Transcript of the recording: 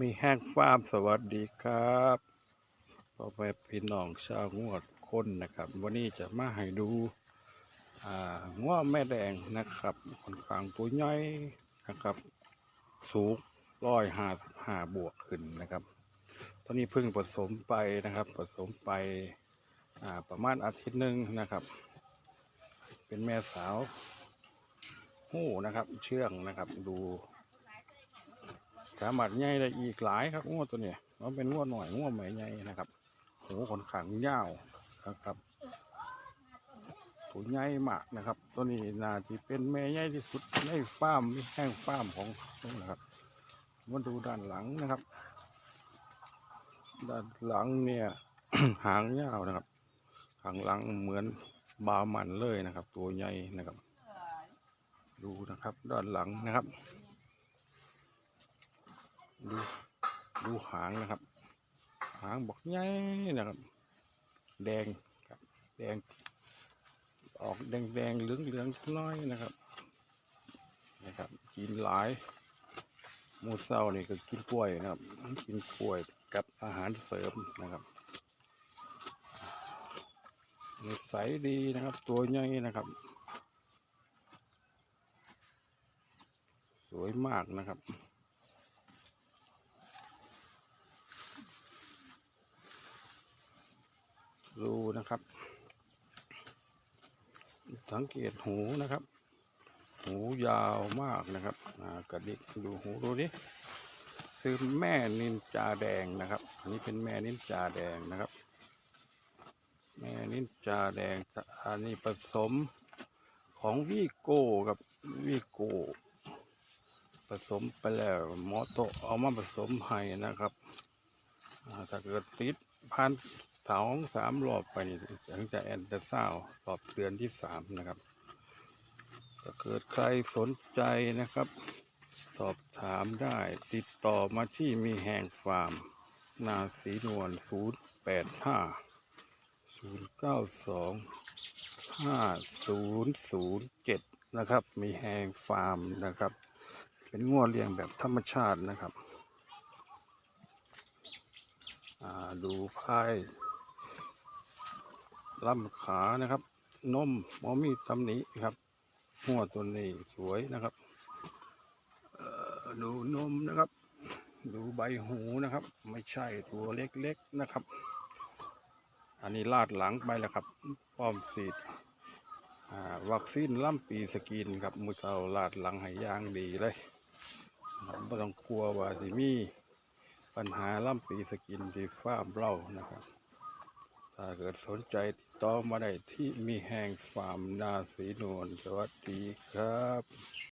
มีแห้งฟาร์มสวัสดีครับพ่อแม่พี่น้องชาวงวดคนนะครับ วันนี้จะมาให้ดูอ่าง้วแม่แดงนะครับค่อนข้างตัวใหญ่นะครับ สูงร้อยห้าห้าบวกขึ้นนะครับ ตอนนี้เพิ่งผสมไปนะครับ ผสมไปอ่าประมาณอาทิตย์หนึ่งนะครับ เป็นแม่สาวหู้นะครับ เชื่องนะครับดู สามารถใหญ่ได้อีกหลายครับงวดตัวเนี้ยมันเป็นงวดหน่อยงวดใหม่ใหญ่นะครับโหค่อนข้างยาวนะครับตัวใหญ่มากนะครับ ตัวนี้น่าจะเป็นแม่ใหญ่ที่สุดในฟาร์มแห้งฟาร์มของเขานะครับมาดูด้านหลังนะครับ ด้านหลังเนี่ยหางยาวนะครับ หางหลังเหมือนบามันเลยนะครับ ตัวใหญ่นะครับ ดูนะครับ ด้านหลังนะครับ ดูดูหางนะครับ หางบอกใหญ่นะครับ แดงครับแดง ออกแดงแดงเหลืองเหลืองๆน้อยนะครับนะครับกินหลายมูเศร้านี่ก็กินกล้วยนะครับ กินกล้วยกับอาหารเสริมนะครับนิสัยดีนะครับ ตัวใหญ่นะครับ สวยมากนะครับ ดู นะครับ สังเกตหูนะครับ หูยาวมากนะครับกระดิกดูหูดูดิคือแม่นินจาแดงนะครับ อันนี้เป็นแม่นินจาแดงนะครับ แม่นินจาแดงอันนี้ผสมของวีโก้กับวีโก้ผสมไปแล้วหมอโตเอามาผสมให้นะครับถ้าเกิดติดพัน สองสามรอบไปนี่ถึงจะแอนเดอร์ซาวรอบเดือนที่สามนะครับถ้าเกิดใครสนใจนะครับ สอบถามได้ติดต่อมาที่มีแห่งฟาร์ม นาสีนวลศูนย์แปดห้าศูนย์เก้าสองห้าศูนย์ศูนย์เจ็ดนะครับ มีแห่งฟาร์มนะครับ เป็นงวดเลี้ยงแบบธรรมชาตินะครับดูไพาย ลำขานะครับ นมมอมีตำหนิครับ หัวตัวนี้สวยนะครับดูนมนะครับ ดูใบหูนะครับ ไม่ใช่ตัวเล็กๆนะครับ อันนี้ลาดหลังไปแล้วครับป้อมสีดวัคซีนล่ำปีสกินครับมือเท้าลาดหลังให้ย่างดีเลยไม่ต้องกลัวว่าสิมีปัญหาล่ำปีสกินที่ฟาร์มเรานะครับ ถ้าเกิดสนใจติดต่อมาได้ที่มีแห่งฟาร์มนาสีนวลสวัสดีครับ